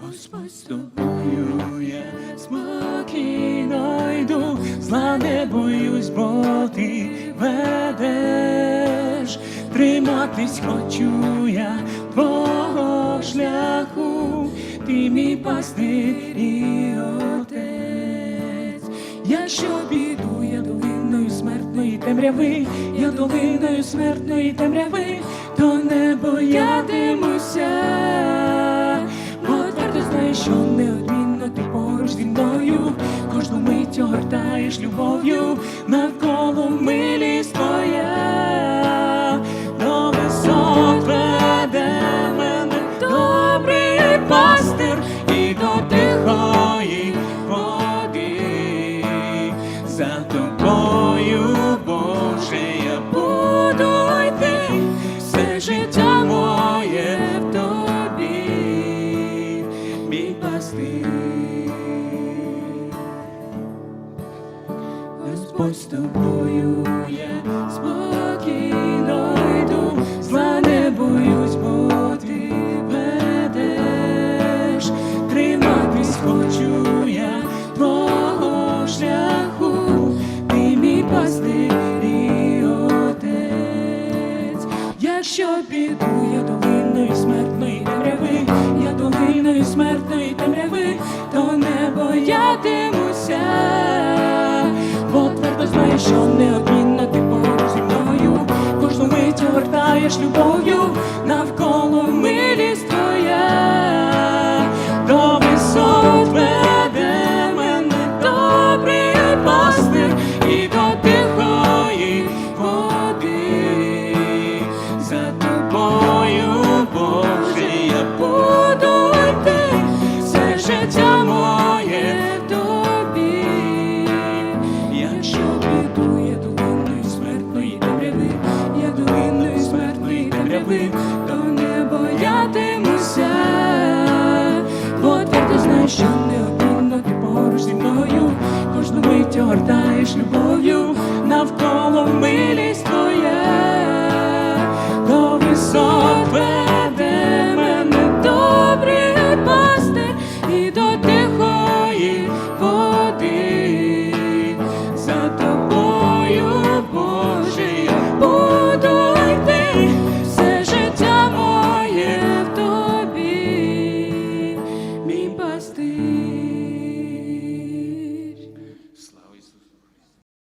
Господь спокійно йду, зла не боюсь, бо ти ведеш, триматись хочу я шляху, ти мій пастир і отець, я що бідує темряви, я долиною смертної темряви, то не боятимуся, бо твердо знаю, що неодмінно ти поруч зі мною, кожну мить огортаєш любов'ю, мій пастир. Господь з тобою я спокійно йду, зла не боюсь, бо ти ведеш, триматись хочу я твого шляху, ти мій пастир і отець. Якщо піду я долиною смертної темряви, я долиною смертної темряви, то не боятимуся, бо твердо знаю, що неодмінно ти поруч зі мною, кожну мить огортаєш любов'ю, навколо милість твоя, до висот веде мене добрий пастир і до тихої води. За тобою, любов'ю, навколо милість.